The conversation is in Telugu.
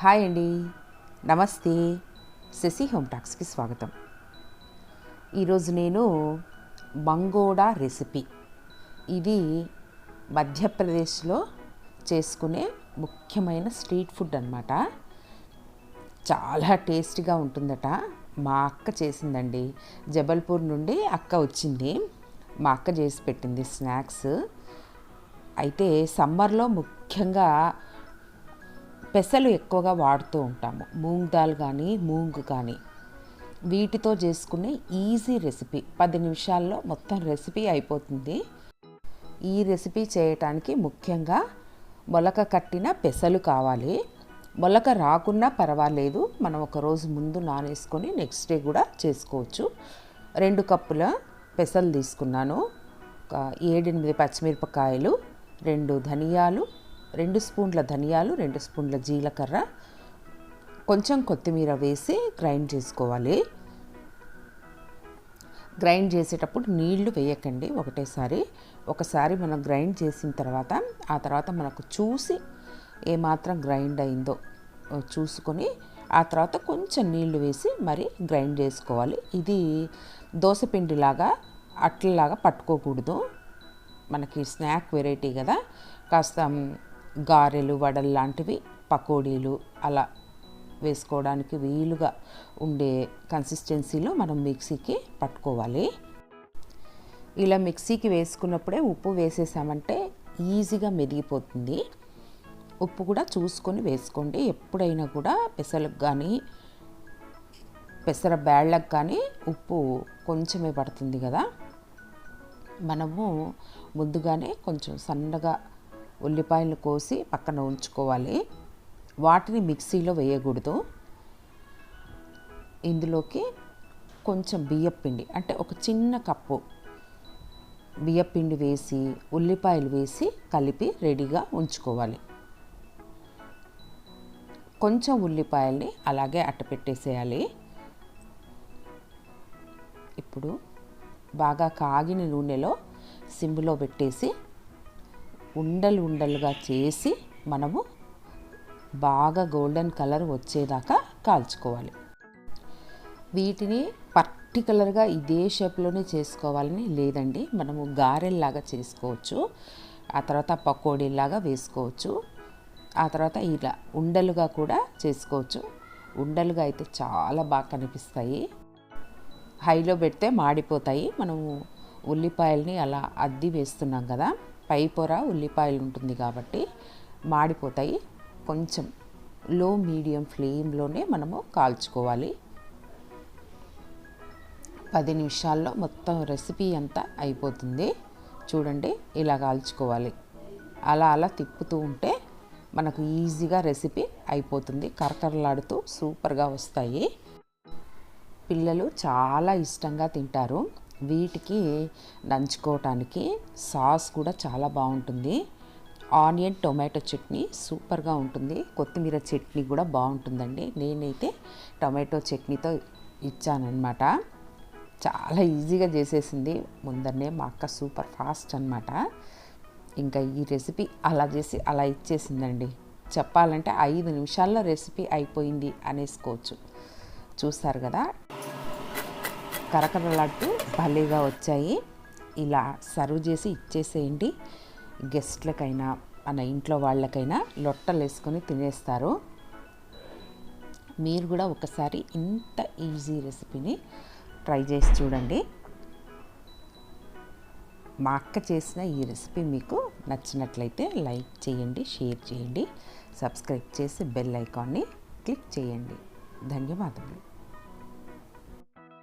హాయ్ అండి. నమస్తే. శశి హోమ్ టాక్స్కి స్వాగతం. ఈరోజు నేను మంగోడా రెసిపీ. ఇది మధ్యప్రదేశ్లో చేసుకునే ముఖ్యమైన స్ట్రీట్ ఫుడ్ అనమాట చాలా టేస్టీగా ఉంటుందట. మా అక్క చేసిందండి. జబల్పూర్ నుండి అక్క వచ్చింది. మా అక్క చేసి పెట్టింది స్నాక్స్. అయితే సమ్మర్లో ముఖ్యంగా పెసలు ఎక్కువగా వాడుతూ ఉంటాము. మూంగ్ దాల్ కానీ మూంగ్ కానీ వీటితో చేసుకునే ఈజీ రెసిపీ. పది నిమిషాల్లో మొత్తం రెసిపీ అయిపోతుంది. ఈ రెసిపీ చేయటానికి ముఖ్యంగా మొలక కట్టిన పెసలు కావాలి. మొలక రాకున్నా పర్వాలేదు. మనం ఒక రోజు ముందు నానేసుకొని నెక్స్ట్ డే కూడా చేసుకోవచ్చు. రెండు కప్పుల పెసలు తీసుకున్నాను. ఒక ఏడెనిమిది పచ్చిమిరపకాయలు రెండు ధనియాలు రెండు స్పూన్ల ధనియాలు రెండు స్పూన్ల జీలకర్ర. కొంచెం కొత్తిమీర వేసి గ్రైండ్ చేసుకోవాలి. గ్రైండ్ చేసేటప్పుడు నీళ్ళు వేయకండి ఒకటేసారి. ఒకసారి మనం గ్రైండ్ చేసిన తర్వాత ఆ తర్వాత మనకు చూసి ఏమాత్రం గ్రైండ్ అయిందో చూసుకొని ఆ తర్వాత కొంచెం నీళ్ళు వేసి మరి గ్రైండ్ చేసుకోవాలి. ఇది దోశపిండిలాగా అట్లలాగా పట్టుకోకూడదు. మనకి స్నాక్ వెరైటీ కదా. కాస్త గారెలు వడలు లాంటివి పకోడీలు అలా వేసుకోవడానికి వీలుగా ఉండే కన్సిస్టెన్సీలో మనం మిక్సీకి పట్టుకోవాలి. ఇలా మిక్సీకి వేసుకున్నప్పుడే ఉప్పు వేసేసామంటే ఈజీగా మెదిగిపోతుంది. ఉప్పు కూడా చూసుకొని వేసుకోండి. ఎప్పుడైనా కూడా పెసలకు కానీ పెసర బ్యాళ్ళకు కానీ ఉప్పు కొంచెమే పడుతుంది కదా. మనము ముందుగానే కొంచెం సన్నగా ఉల్లిపాయలు కోసి పక్కన ఉంచుకోవాలి. వాటిని మిక్సీలో వేయకూడదు. ఇందులోకి కొంచెం బియ్యపిండి అంటే ఒక చిన్న కప్పు బియ్యపిండి వేసి ఉల్లిపాయలు వేసి కలిపి రెడీగా ఉంచుకోవాలి. కొంచెం ఉల్లిపాయల్ని అలాగే అట్టపెట్టేసేయాలి. ఇప్పుడు బాగా కాగిన నూనెలో సిమ్లో పెట్టేసి ఉండలు ఉండలుగా చేసి మనము బాగా గోల్డెన్ కలర్ వచ్చేదాకా కాల్చుకోవాలి. వీటిని పర్టికులర్గా ఇదే షేప్లోనే చేసుకోవాలని లేదండి. మనము గారెల్లాగా చేసుకోవచ్చు. ఆ తర్వాత పకోడీలాగా వేసుకోవచ్చు. ఆ తర్వాత ఇలా ఉండలుగా కూడా చేసుకోవచ్చు. ఉండలుగా అయితే చాలా బాగా కనిపిస్తాయి. హైలో పెడితే మాడిపోతాయి. మనము ఉల్లిపాయల్ని అలా అద్ది వేస్తున్నాం కదా. పై పొర ఉల్లిపాయలు ఉంటుంది కాబట్టి మాడిపోతాయి. కొంచెం లో మీడియం ఫ్లేమ్లోనే మనము కాల్చుకోవాలి. పది నిమిషాల్లో మొత్తం రెసిపీ అంతా అయిపోతుంది. చూడండి ఇలా కాల్చుకోవాలి. అలా అలా తిప్పుతూ ఉంటే మనకు ఈజీగా రెసిపీ అయిపోతుంది. కరకరలాడుతూ సూపర్గా వస్తాయి. పిల్లలు చాలా ఇష్టంగా తింటారు. వీటికి నంచుకోవటానికి సాస్ కూడా చాలా బాగుంటుంది. ఆనియన్ టొమాటో చట్నీ సూపర్గా ఉంటుంది. కొత్తిమీర చట్నీ కూడా బాగుంటుందండి. నేనైతే టొమాటో చట్నీతో ఇచ్చానమాట చాలా ఈజీగా చేసేసింది. ముందరనే మా అక్క సూపర్ ఫాస్ట్ అనమాట ఇంకా ఈ రెసిపీ అలా చేసి అలా ఇచ్చేసిందండి. చెప్పాలంటే ఐదు నిమిషాల్లో రెసిపీ అయిపోయింది అనేసుకోవచ్చు. చూస్తారు కదా కరకరలాడుతూ భలేగా వచ్చాయి. ఇలా సర్వ్ చేసి ఇచ్చేసేయండి. గెస్ట్లకైనా మన ఇంట్లో వాళ్ళకైనా లొట్టలు వేసుకొని తినేస్తారు. మీరు కూడా ఒకసారి ఇంత ఈజీ రెసిపీని ట్రై చేసి చూడండి. మా అక్క చేసిన ఈ రెసిపీ మీకు నచ్చినట్లయితే లైక్ చేయండి షేర్ చేయండి. సబ్స్క్రైబ్ చేసి బెల్ ఐకాన్ని క్లిక్ చేయండి. ధన్యవాదములు.